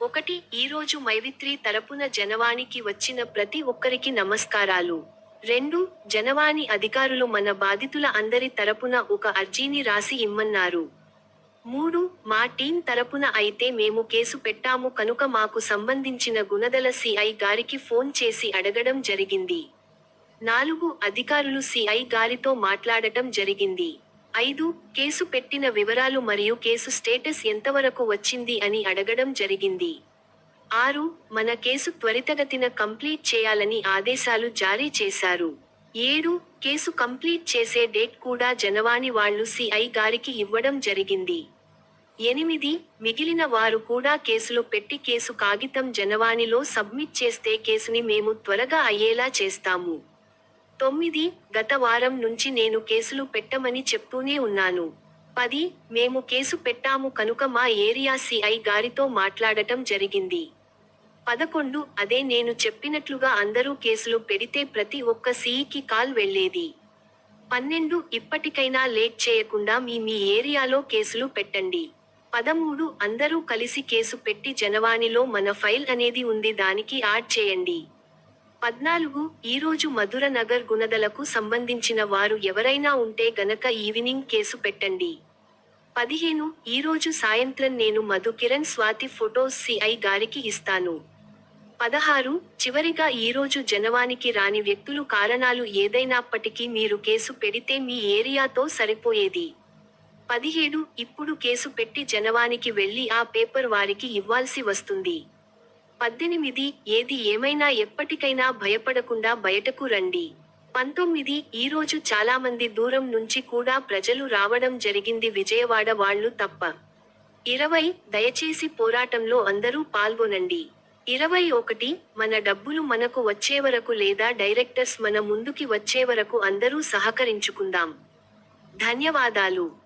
ఒకటి ఈరోజు మైవిత్రి తరపున జనవాణికి వచ్చిన ప్రతి ఒక్కరికి నమస్కారాలు. రెండు జనవాణి అధికారులు మన బాధితుల అందరి తరపున ఒక అర్జీని రాసి ఇమ్మన్నారు. మూడు మా టీం తరపున అయితే మేము కేసు పెట్టాము కనుక మాకు సంబంధించిన గుణదల సిఐ గారికి ఫోన్ చేసి అడగడం జరిగింది. నాలుగు అధికారులు సిఐ గారితో మాట్లాడటం జరిగింది. ఐదు కేసు పెట్టిన వివరాలు మరియు కేసు స్టేటస్ ఎంతవరకు వచ్చింది అని అడగడం జరిగింది. ఆరు మన కేసు త్వరితగతిన కంప్లీట్ చేయాలని ఆదేశాలు జారీ చేశారు. ఏడు కేసు కంప్లీట్ చేసే డేట్ కూడా జనవాణి వాళ్ళు సిఐ గారికి ఇవ్వడం జరిగింది. ఎనిమిది మిగిలిన వారు కూడా కేసులు పెట్టి కేసు కాగితం జనవాణిలో సబ్మిట్ చేస్తే కేసుని మేము త్వరగా అయ్యేలా చేస్తాము. తొమ్మిది గత వారం నుంచి నేను కేసులు పెట్టమని చెప్తూనే ఉన్నాను. పది మేము కేసు పెట్టాము కనుక మా ఏరియా సిఐ గారితో మాట్లాడటం జరిగింది. పదకొండు అదే నేను చెప్పినట్లుగా అందరూ కేసులు పెడితే ప్రతి ఒక్క సిఈకి కాల్ వెళ్ళేది. పన్నెండు ఇప్పటికైనా లేట్ చేయకుండా మీ మీ ఏరియాలో కేసులు పెట్టండి. పదమూడు అందరూ కలిసి కేసు పెట్టి జనవాణిలో మన ఫైల్ అనేది ఉంది దానికి యాడ్ చేయండి. పద్నాలుగు ఈరోజు మధుర నగర్ గుణదలకు సంబంధించిన వారు ఎవరైనా ఉంటే గనక ఈవినింగ్ కేసు పెట్టండి. పదిహేను ఈరోజు సాయంత్రం నేను మధు కిరణ్ స్వాతి ఫొటోస్ సిఐ గారికి ఇస్తాను. పదహారు చివరిగా ఈరోజు జనవానికి రాని వ్యక్తులు కారణాలు ఏదైనప్పటికీ మీరు కేసు పెడితే మీ ఏరియాతో సరిపోయేది. పదిహేడు ఇప్పుడు కేసు పెట్టి జనవానికి వెళ్ళి ఆ పేపర్ వారికి ఇవ్వాల్సి వస్తుంది. పద్దెనిమిది ఏది ఏమైనా ఎప్పటికైనా భయపడకుండా బయటకు రండి. పంతొమ్మిది ఈరోజు చాలామంది దూరం నుంచి కూడా ప్రజలు రావడం జరిగింది విజయవాడ వాళ్ళు తప్ప. ఇరవై దయచేసి పోరాటంలో అందరూ పాల్గొనండి. ఇరవై ఒకటి మన డబ్బులు మనకు వచ్చే వరకు లేదా డైరెక్టర్స్ మన ముందుకి వచ్చే వరకు అందరూ సహకరించుకుందాం. ధన్యవాదాలు.